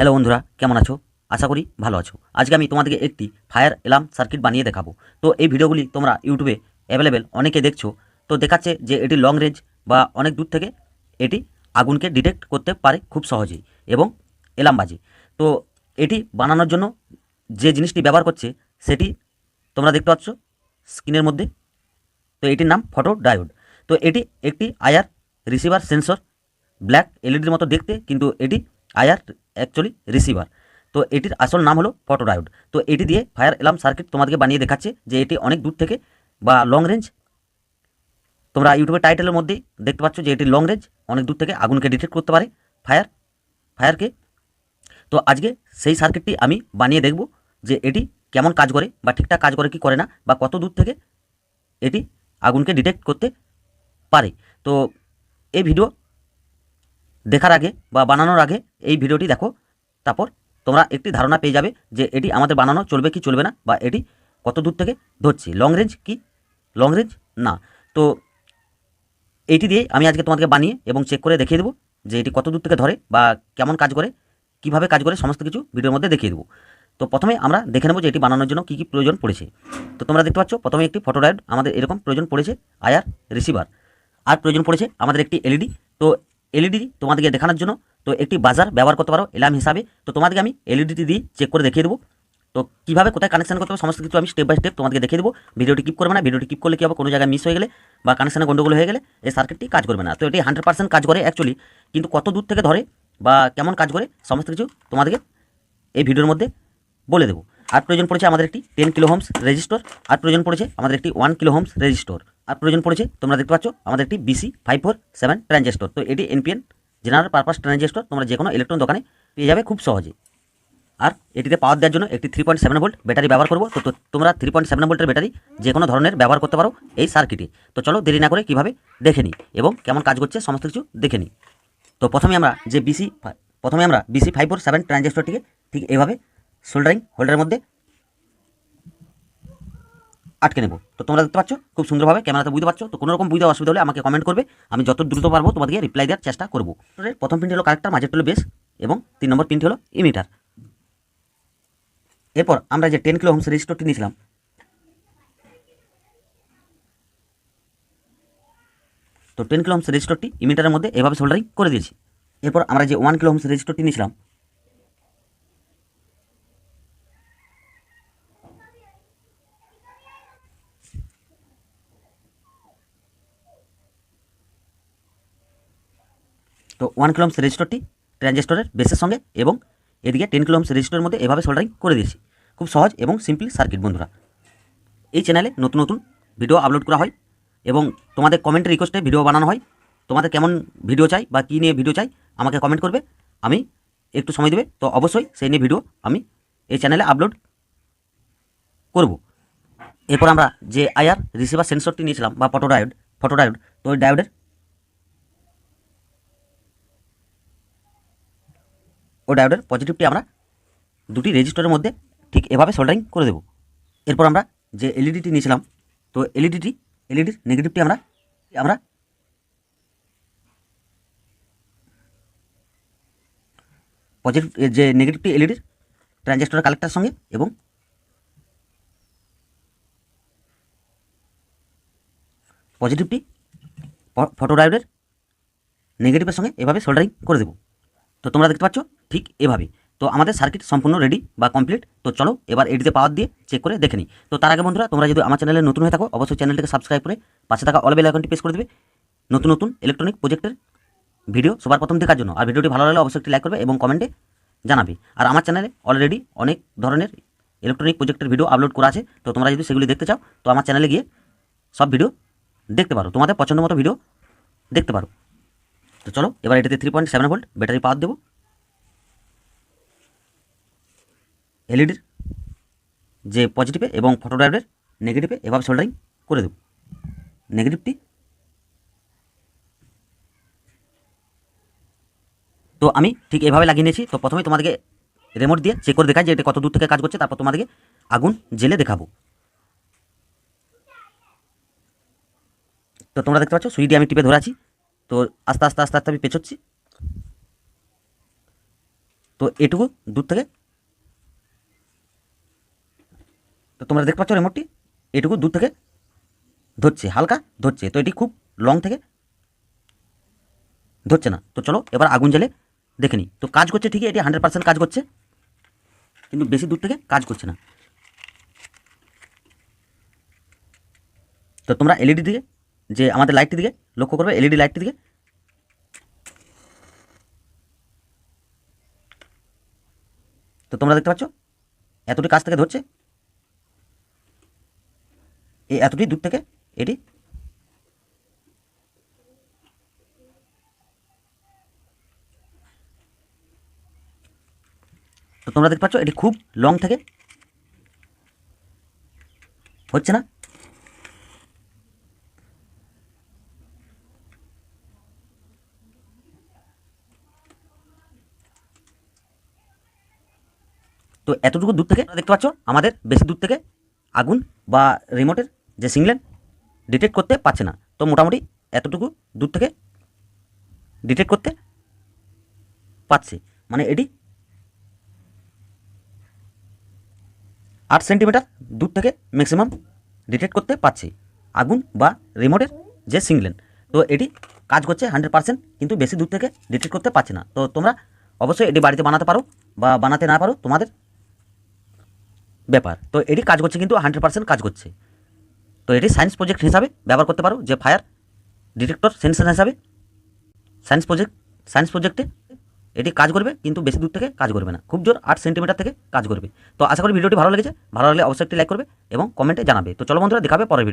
Hello বন্ধুরা, কেমন আছো? আশা করি ভালো আছো। আজকে আমি তোমাদেরকে একটি ফায়ার অ্যালার্ম সার্কিট বানিয়ে দেখাবো। তো এই ভিডিওগুলি তোমরা ইউটিউবে অ্যাভেলেবেল অনেকে দেখছ। তো দেখাচ্ছে যে এটি লং রেঞ্জ বা অনেক দূর থেকে এটি আগুনকে ডিটেক্ট করতে পারে খুব সহজেই এবং এলাম বাজে। তো এটি বানানোর জন্য যে জিনিসটি ব্যবহার করছে, সেটি তোমরা দেখতে পাচ্ছ স্ক্রিনের মধ্যে। তো এটির নাম ফটো ডায়োড তো এটি একটি আয়ার রিসিভার সেন্সর ব্ল্যাক এলইডির মতো দেখতে, কিন্তু এটি আয়ার অ্যাকচুয়ালি রিসিভার তো এটির আসল নাম হলো ফটো ডায়োড তো এটি দিয়ে ফায়ার অ্যালার্ম সার্কিট তোমাদেরকে বানিয়ে দেখাচ্ছে যে এটি অনেক দূর থেকে বা লং রেঞ্জ তোমরা ইউটিউবের টাইটেলের মধ্যেই দেখতে পাচ্ছ যে এটি লং রেঞ্জ অনেক দূর থেকে আগুনকে ডিটেক্ট করতে পারে ফায়ার ফায়ারকে তো আজকে সেই সার্কিটটি আমি বানিয়ে দেখব যে এটি কেমন কাজ করে বা ঠিকঠাক কাজ করে কি করে না বা কত দূর থেকে এটি আগুনকে ডিটেক্ট করতে পারে। তো এই ভিডিও দেখার আগে বা বানানোর আগে এই ভিডিওটি দেখো। তারপর তোমরা একটি ধারণা পেয়ে যাবে যে এটি আমাদের বানানো চলবে কি চলবে না বা এটি কত দূর থেকে ধরছি। লং রেঞ্জ কি? লং রেঞ্জ না। তো এইটি দিয়ে আমি আজকে তোমাদেরকে বানিয়ে এবং চেক করে দেখিয়ে দেবো যে এটি কত দূর থেকে ধরে বা কেমন কাজ করে, কীভাবে কাজ করে, সমস্ত কিছু ভিডিওর মধ্যে দেখিয়ে দেবো। তো প্রথমে আমরা দেখে নেব যে এটি বানানোর জন্য কী কী প্রয়োজন পড়েছে। তো তোমরা দেখতে পাচ্ছ, প্রথমে একটি ফটোডায়োড আমাদের এরকম প্রয়োজন পড়েছে, আয়ার রিসিভার আর প্রয়োজন পড়েছে আমাদের একটি এলইডি তো এলইডি তোমাদেরকে দেখানোর জন্য। তো একটি বাজার ব্যবহার করতে পারো এলাম হিসাবে। তো তোমাদেরকে আমি এলইডিটি দিয়ে চেক করে দেখিয়ে দেবো। তো কীভাবে কোথায় কানেকশন করতে হবে সমস্ত কিছু আমি স্টেপ বাই স্টেপ তোমাদেরকে দেখিয়ে দেবো। ভিডিওটি কিপ করবে না, ভিডিওটি কিপ করলে কী হবে? কোনো জায়গায় মিস হয়ে গেলে বা কানেকশানে গন্ডগোল হয়ে গেলে এই সার্কিটটি কাজ করবে না। তো এটি হান্ড্রেড পার্সেন্ট কাজ করে অ্যাকচুয়ালি কিন্তু কত দূর থেকে ধরে বা কেমন কাজ করে সমস্ত কিছু তোমাদেরকে এই ভিডিওর মধ্যে বলে দেবো। আর প্রয়োজন পড়েছে আমাদের একটি টেন কিলো হোমস রেজিস্টর আর প্রয়োজন পড়েছে আমাদের একটি ওয়ান কিলো হোমস রেজিস্টর আর প্রয়োজন পড়েছে, তোমরা দেখতে পাচ্ছ, আমাদের একটি BC five four seven transistor তো এটি এনপিএন জেনারেল পারপাস ট্রানজেস্টর তোমরা যে কোনো ইলেকট্রন দোকানে পেয়ে যাবে খুব সহজে। আর এটিতে পাওয়ার দেওয়ার জন্য একটি three point seven volt battery ব্যবহার করব। তো তোমরা থ্রি পয়েন্ট সেভেন ভোল্টের ব্যাটারি যে কোনো ধরনের ব্যবহার করতে পারো এই সার্কিটে তো চলো দেরি না করে কীভাবে দেখে নিই এবং কেমন কাজ করছে সমস্ত কিছু দেখে নিই। তো প্রথমে আমরা যে বিসি প্রথমে আমরা বিসি ফাইভ ফোর সেভেন ট্রানজিস্টরটিকে ঠিক এভাবে সোল্ডারিং হোল্ডারের মধ্যে আটকে নেব। তো তোমরা দেখতে পাচ্ছ, খুব সুন্দরভাবে ক্যামেরাতে বুঝতে পারছ। তো কোনো রকম বুঝতে অসুবিধা হলে আমাকে কমেন্ট করবে। আমি যত দ্রুত পারব তোমাদেরকে রিপ্লাই দেওয়ার চেষ্টা করব। প্রথম পিনটি হলো কারেক্টার মাঝেরটা হলো বেস এবং তিন নম্বর পিনটি হলো ইমিটার এরপর আমরা যে টেন কিলো হোমস রেজিস্টরটি নিয়েছিলাম, তো টেন কিলো হোমস রেজিস্টরটি ইমিটারের মধ্যে এভাবে সোল্ডারিং করে দিয়েছি। এরপর আমরা যে ওয়ান কিলো হোমস রেজিস্টরটি নিয়েছিলাম তো ওয়ান কিলোমস রেজিস্টরটি ট্রানজিস্টরের বেসের সঙ্গে এবং এদিকে টেন কিলোমস রেজিস্টরের মধ্যে এভাবে সোল্ডারিং করে দিয়েছি। খুব সহজ এবং সিম্পল সার্কিট বন্ধুরা। এই চ্যানেলে নতুন নতুন ভিডিও আপলোড করা হয় এবং তোমাদের কমেন্টের রিকোয়েস্টে ভিডিও বানানো হয়। তোমাদের কেমন ভিডিও চাই বা কী নিয়ে ভিডিও চাই আমাকে কমেন্ট করবে। আমি একটু সময় দেবে, তো অবশ্যই সেই নিয়ে ভিডিও আমি এই চ্যানেলে আপলোড করব। এরপর আমরা যে আয়ার রিসিভার সেন্সরটি নিয়েছিলাম বা ফটো ডায়োড ফটো তো ওই ডায়োডের ও ডায়োডের পজিটিভটি আমরা দুটি রেজিস্টরের মধ্যে ঠিক এভাবে সোল্ডারিং করে দেব। এরপর আমরা যে এলইডিটি নিয়েছিলাম, তো এলইডিটি এলইডির নেগেটিভটি আমরা আমরা পজিটিভ যে নেগেটিভটি এলইডির ট্রানজিস্টরের কালেক্টার সঙ্গে এবং পজিটিভটি ফটো ডায়োডের নেগেটিভের সঙ্গে এভাবে সোল্ডারিং করে দেবো। তো তোমরা দেখতে পাচ্ছ, ঠিক এভাবে। তো আমাদের সার্কিট সম্পূর্ণ রেডি বা কমপ্লিট তো চলো এবার এডিতে পাওয়ার দিয়ে চেক করে দেখে নিই। তো তার আগে বন্ধুরা, তোমরা যদি আমার চ্যানেলে নতুন হয়ে থাকো, অবশ্যই চ্যানেলটিকে সাবস্ক্রাইব করে পাশে থাকা অল বেল আইকনটি প্রেস করে দেবে। নতুন নতুন ইলেকট্রনিক প্রজেক্টের ভিডিও সবার প্রথম দেখার জন্য। আর ভিডিওটি ভালো লাগলে অবশ্যই একটি লাইক করবে এবং কমেন্টে জানাবে। আর আমার চ্যানেলে অলরেডি অনেক ধরনের ইলেকট্রনিক প্রজেক্টের ভিডিও আপলোড করা আছে। তো তোমরা যদি সেগুলি দেখতে চাও, তো আমার চ্যানেলে গিয়ে সব ভিডিও দেখতে পারো। তোমাদের পছন্দ মতো ভিডিও দেখতে পারো। তো চলো, এবার এটাতে three point seven volt battery power দেবো। এলইডির যে পজিটিভে এবং ফটো ড্রাইভের নেগেটিভে এভাবে সোল্ডারিং করে দেব। নেগেটিভটি তো আমি ঠিক এভাবে লাগিয়ে নিয়েছি, তো প্রথমে তোমাদেরকে রেমোট দিয়ে চেক করে দেখাই যে এটা কত দূর থেকে কাজ করছে, তারপর তোমাদেরকে আগুন জেলে দেখাবো। তো তোমরা দেখতে পাচ্ছ সুইডি আমি টিপে ধরে আছি। তো আস্তে আস্তে আস্তে আস্তে আমি পেছোচ্ছি। তো এটুকু দূর থেকে। তো তোমরা দেখতে পাচ্ছ রিমোটটি এটুকু দূর থেকে ধরছে, হালকা ধরছে। তো এটি খুব লং থেকে ধরছে না। তো চলো এবার আগুন জ্বালে দেখে নিই। তো কাজ করছে ঠিকই, এটি হান্ড্রেড পার্সেন্ট কাজ করছে। কিন্তু বেশি দূর থেকে কাজ করছে না। তো তোমরা এলইডি দিকে যে আমাদের লাইটটি দিকে, লক্ষ্য করবে এলইডি লাইটটি দিকে। তো তোমরা দেখতে পাচ্ছ, এতটি কাছ থেকে ধরছে। এই এতটি দূর থেকে এটি তো তোমরা দেখতে পাচ্ছ, এটি খুব লং থেকে। হচ্ছে না? তো এতটুকু দূর থেকে দেখতে পাচ্ছ, আমাদের বেশি দূর থেকে আগুন বা রিমোটের যে সিংলেন ডিটেক্ট করতে পারছে না। তো মোটামুটি এতটুকু দূর থেকে ডিটেক্ট করতে পারছে। মানে এটি আট সেন্টিমিটার দূর থেকে ম্যাক্সিমাম ডিটেক্ট করতে পারছে, আগুন বা রিমোটের যে সিংলেন তো এটি কাজ করছে হান্ড্রেড পার্সেন্ট কিন্তু বেশি দূর থেকে ডিটেক্ট করতে পারছে না। তো তোমরা অবশ্যই এটি বাড়িতে বানাতে পারো বা বানাতে না পারো, তোমাদের ব্যাপার। তো এটি কাজ করছে কিন্তু হান্ড্রেড পার্সেন্ট কাজ করছে। তো এটি সায়েন্স প্রজেক্ট হিসাবে ব্যবহার করতে পারো, যে ফায়ার ডিটেক্টর সেন্সার হিসাবে। সায়েন্স প্রজেক্ট সায়েন্স প্রজেক্টে এটি কাজ করবে, কিন্তু বেশি দূর থেকে কাজ করবে না। খুব জোর আট সেন্টিমিটার থেকে কাজ করবে। তো আশা করি ভিডিওটি ভালো লেগেছে। ভালো লাগলে অবশ্যই একটি লাইক করবে এবং কমেন্টে জানাবে। তো চলো বন্ধুরা দেখাবে পরের ভিডিও